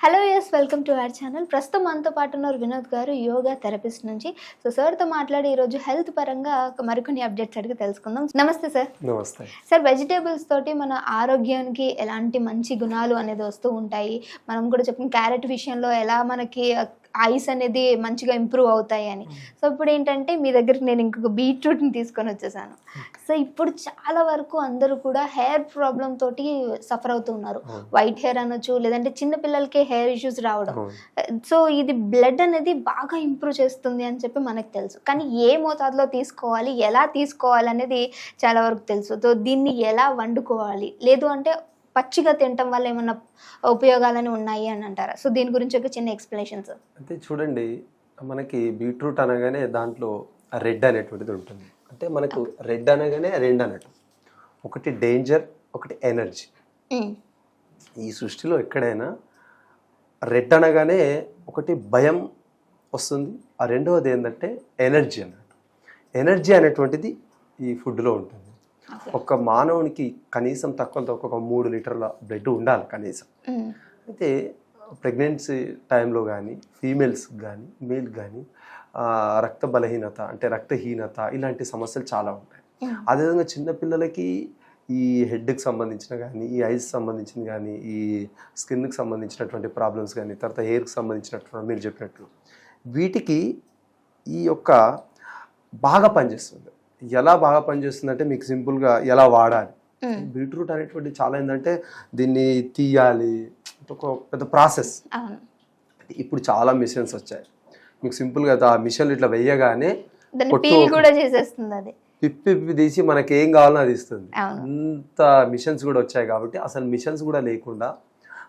Hello yes welcome to our channel. ప్రస్తుతం మనతో పాటు ఉన్నారు వినోద్ గారు యోగా థెరపిస్ట్ నుంచి. సో సార్తో మాట్లాడి ఈరోజు హెల్త్ పరంగా మరికొన్ని అప్డేట్స్ అడిగి తెలుసుకుందాం. నమస్తే సార్. నమస్తే. సార్ వెజిటేబుల్స్ తోటి మన ఆరోగ్యానికి ఎలాంటి మంచి గుణాలు అనేది వస్తూ ఉంటాయి? మనం కూడా చెప్పిన క్యారెట్ విషయంలో ఎలా మనకి ఐస్ అనేది మంచిగా ఇంప్రూవ్ అవుతాయి అని సో ఇప్పుడు ఏంటంటే మీ దగ్గరికి నేను ఇంకొక బీట్రూట్ని తీసుకొని వచ్చేసాను. సో ఇప్పుడు చాలా వరకు అందరూ కూడా హెయిర్ ప్రాబ్లం తోటి సఫర్ అవుతున్నారు. వైట్ హెయిర్ అనొచ్చు లేదంటే చిన్న పిల్లలకి హెయిర్ ఇష్యూస్ రావడం. సో ఇది బ్లడ్ అనేది బాగా ఇంప్రూవ్ చేస్తుంది అని చెప్పి మనకు తెలుసు. కానీ ఏ మోతాదులో తీసుకోవాలి ఎలా తీసుకోవాలి అనేది చాలా వరకు తెలుసు. సో దీన్ని ఎలా వండుకోవాలి? లేదు అంటే పచ్చిగా తినటం వల్ల ఏమన్నా ఉపయోగాలని ఉన్నాయి అని అంటారా? సో దీని గురించి ఒక చిన్న ఎక్స్ప్లెనేషన్స్ అంటే చూడండి మనకి బీట్రూట్ అనగానే దాంట్లో రెడ్ అనేటువంటిది ఉంటుంది. అంటే మనకు రెడ్ అనగానే రెండు అన్నట్టు. ఒకటి డేంజర్ ఒకటి ఎనర్జీ. ఈ సృష్టిలో ఎక్కడైనా రెడ్ అనగానే ఒకటి భయం వస్తుంది. ఆ రెండవది ఏంటంటే ఎనర్జీ అన్నట్టు. ఎనర్జీ అనేటువంటిది ఈ ఫుడ్లో ఉంటుంది. ఒక మానవునికి కనీసం తక్కువ తక్కువ ఒక మూడు లీటర్ల బ్లడ్ ఉండాలి కనీసం. అయితే ప్రెగ్నెన్సీ టైంలో కానీ ఫీమేల్స్ కానీ మేల్ కానీ రక్త బలహీనత అంటే రక్తహీనత ఇలాంటి సమస్యలు చాలా ఉంటాయి. అదేవిధంగా చిన్నపిల్లలకి ఈ హెడ్కి సంబంధించిన కానీ ఈ ఐస్ సంబంధించిన కానీ ఈ స్కిన్కి సంబంధించినటువంటి ప్రాబ్లమ్స్ కానీ తర్వాత హెయిర్కి సంబంధించినటువంటి మీరు చెప్పినట్లు వీటికి ఈ యొక్క బాగా పనిచేస్తుంది. ఎలా బాగా పనిచేస్తుంది అంటే మీకు సింపుల్గా ఎలా వాడాలి. బీట్రూట్ అనేటువంటి చాలా ఏంటంటే దీన్ని తీయాలి ఒక పెద్ద ప్రాసెస్. ఇప్పుడు చాలా మిషన్స్ వచ్చాయి. మీకు సింపుల్గా ఆ మిషన్లు ఇట్లా వెయ్యగానే కూడా చేసేస్తుంది అది. పిప్పి పిప్పి తీసి మనకి ఏం కావాలో అది ఇస్తుంది. అంత మిషన్స్ కూడా వచ్చాయి కాబట్టి అసలు మిషన్స్ కూడా లేకుండా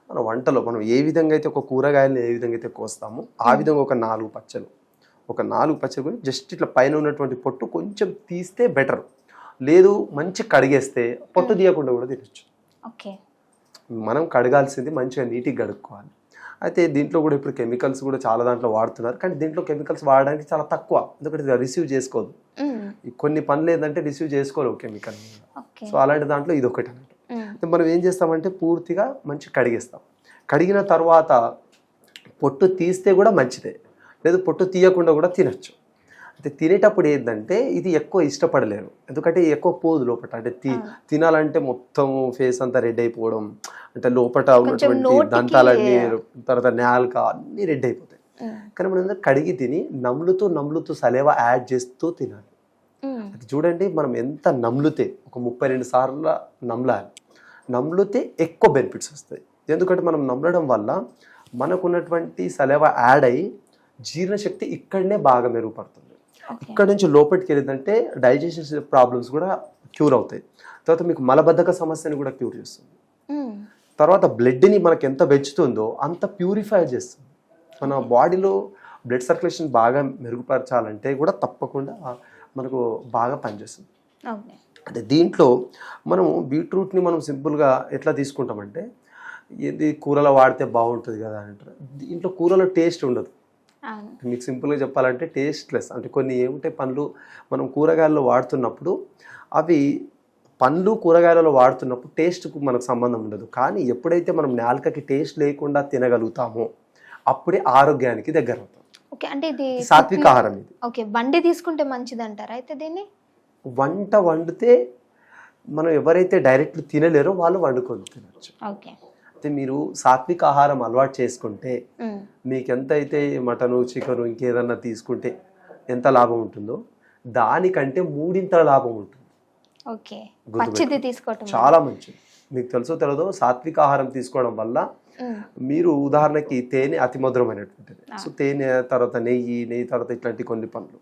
మన వంటలో మనం ఏ విధంగా అయితే ఒక కూరగాయలను ఏ విధంగా అయితే కోస్తామో ఆ విధంగా ఒక నాలుగు పచ్చలు ఒక నాలుగు కొని జస్ట్ ఇట్లా పైన ఉన్నటువంటి పొట్టు కొంచెం తీస్తే బెటర్ లేదు మంచి కడిగేస్తే పొట్టు తీయకుండా కూడా తినచ్చు. ఓకే. మనం కడగాల్సింది మంచిగా నీట్గా కడుక్కోవాలి. అయితే దీంట్లో కూడా ఇప్పుడు కెమికల్స్ కూడా చాలా దాంట్లో వాడుతున్నారు. కానీ దీంట్లో కెమికల్స్ వాడడానికి చాలా తక్కువ. ఎందుకంటే రిసీవ్ చేసుకోదు. కొన్ని పనులు ఏంటంటే రిసీవ్ చేసుకోలేవు కెమికల్ సో అలాంటి దాంట్లో ఇది ఒకటి అన్నట్టు. మనం ఏం చేస్తామంటే పూర్తిగా మంచి కడిగేస్తాం. కడిగిన తర్వాత పొట్టు తీస్తే కూడా మంచిదే. లేదు పొట్టు తీయకుండా కూడా తినచ్చు. అయితే తినేటప్పుడు ఏంటంటే ఇది ఎక్కువ ఇష్టపడలేరు. ఎందుకంటే ఎక్కువ పోదు లోపల అంటే తి తినాలంటే మొత్తం ఫేస్ అంతా రెడ్ అయిపోవడం అంటే లోపల ఉన్నటువంటి దంతాలన్నీ తర్వాత నాలుక అన్నీ రెడ్ అయిపోతాయి. కానీ మనం కడిగి తిని నమ్లుతూ నమ్లుతూ సలేవా యాడ్ చేస్తూ తినాలి. అది చూడండి మనం ఎంత నమ్లితే ఒక ముప్పై రెండు సార్లు నమ్లాలి. నమ్లితే ఎక్కువ బెనిఫిట్స్ వస్తాయి. ఎందుకంటే మనం నమ్మడం వల్ల మనకున్నటువంటి సలేవా యాడ్ అయ్యి జీర్ణశక్తి ఇక్కడనే బాగా మెరుగుపడుతుంది. ఇక్కడ నుంచి లోపలికి వెళ్ళిందంటే డైజెషన్ ప్రాబ్లమ్స్ కూడా క్యూర్ అవుతాయి. తర్వాత మీకు మలబద్ధక సమస్యని కూడా క్యూర్ చేస్తుంది. తర్వాత బ్లడ్ని మనకు ఎంత పెంచుతుందో అంత ప్యూరిఫై చేస్తుంది. మన బాడీలో బ్లడ్ సర్క్యులేషన్ బాగా మెరుగుపరచాలంటే కూడా తప్పకుండా మనకు బాగా పనిచేస్తుంది. అంటే దీంట్లో మనము బీట్రూట్ని మనం సింపుల్గా ఎట్లా తీసుకుంటామంటే ఇది కూరలో వాడితే బాగుంటుంది కదా అంటారు. దీంట్లో కూరలో టేస్ట్ ఉండదు. మీకు సింపుల్గా చెప్పాలంటే టేస్ట్లెస్. అంటే కొన్ని ఏముంటాయి పండ్లు మనం కూరగాయల్లో వాడుతున్నప్పుడు అవి పండ్లు కూరగాయలలో వాడుతున్నప్పుడు టేస్ట్కు మనకు సంబంధం ఉండదు. కానీ ఎప్పుడైతే మనం నాలుకకి టేస్ట్ లేకుండా తినగలుగుతామో అప్పుడే ఆరోగ్యానికి దగ్గర అవుతాం. ఓకే అంటే ఇది సాత్విక ఆహారం ఇది. ఓకే బండి తీసుకుంటే మంచిది అంటారా అయితే దీన్ని? వంట వండితే మనం ఎవరైతే డైరెక్ట్ తినలేరో వాళ్ళు వండుకొని తినచ్చు. ఓకే. అయితే మీరు సాత్విక ఆహారం అలవాటు చేసుకుంటే మీకు ఎంత అయితే మటను చికెను ఇంకేదన్నా తీసుకుంటే ఎంత లాభం ఉంటుందో దానికంటే మూడింతల లాభం ఉంటుంది. చాలా మంచిది. మీకు తెలుసో తెలియదో సాత్విక ఆహారం తీసుకోవడం వల్ల మీరు ఉదాహరణకి తేనె అతి మధురమైనటువంటిది. సో తేనె తర్వాత నెయ్యి నెయ్యి తర్వాత ఇట్లాంటి కొన్ని పనులు.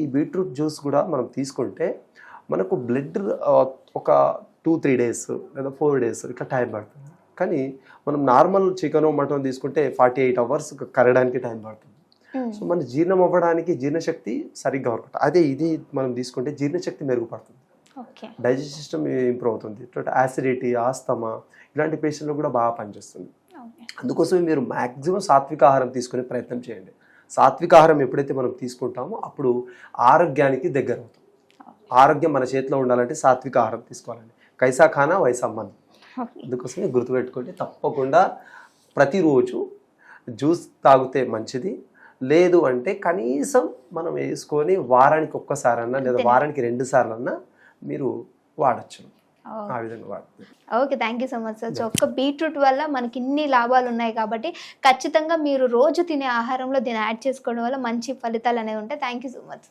ఈ బీట్రూట్ జ్యూస్ కూడా మనం తీసుకుంటే మనకు బ్లడ్ ఒక టూ త్రీ డేస్ లేదా ఫోర్ డేస్ ఇట్లా టైం పడుతుంది. కానీ మనం నార్మల్ చికెన్ మటన్ తీసుకుంటే ఫార్టీ ఎయిట్ అవర్స్ కరగడానికి టైం పడుతుంది. ఉమ్, సో మన జీర్ణం అవ్వడానికి జీర్ణశక్తి సరిగ్గా వర్క్ అదే ఇది మనం తీసుకుంటే జీర్ణశక్తి మెరుగుపడుతుంది. డైజెస్ట్ సిస్టమ్ ఇంప్రూవ్ అవుతుంది. యాసిడిటీ ఆస్తమా ఇలాంటి పేషెంట్లు కూడా బాగా పనిచేస్తుంది. అందుకోసమే మీరు మ్యాక్సిమం సాత్విక ఆహారం తీసుకునే ప్రయత్నం చేయండి. సాత్విక ఆహారం ఎప్పుడైతే మనం తీసుకుంటామో అప్పుడు ఆరోగ్యానికి దగ్గర అవుతాం ఆరోగ్యం మన చేతిలో ఉండాలంటే సాత్విక ఆహారం తీసుకోవాలండి. కైసా ఖానా వైసా ఓకే అందుకోసమే గుర్తుపెట్టుకోండి తప్పకుండా ప్రతిరోజు జ్యూస్ తాగితే మంచిది. లేదు అంటే కనీసం మనం వేసుకొని వారానికి ఒక్కసారన్నా లేదా వారానికి రెండు సార్లన్నా మీరు వాడచ్చు. ఆ విధంగా వాడచ్చు okay thank you so much sir. ఒక్క బీట్రూట్ వల్ల మనకి ఇన్ని లాభాలు ఉన్నాయి కాబట్టి ఖచ్చితంగా మీరు రోజు తినే ఆహారంలో దీన్ని యాడ్ చేసుకోవడం వల్ల మంచి ఫలితాలు అనేవి ఉంటాయి. Thank you so much.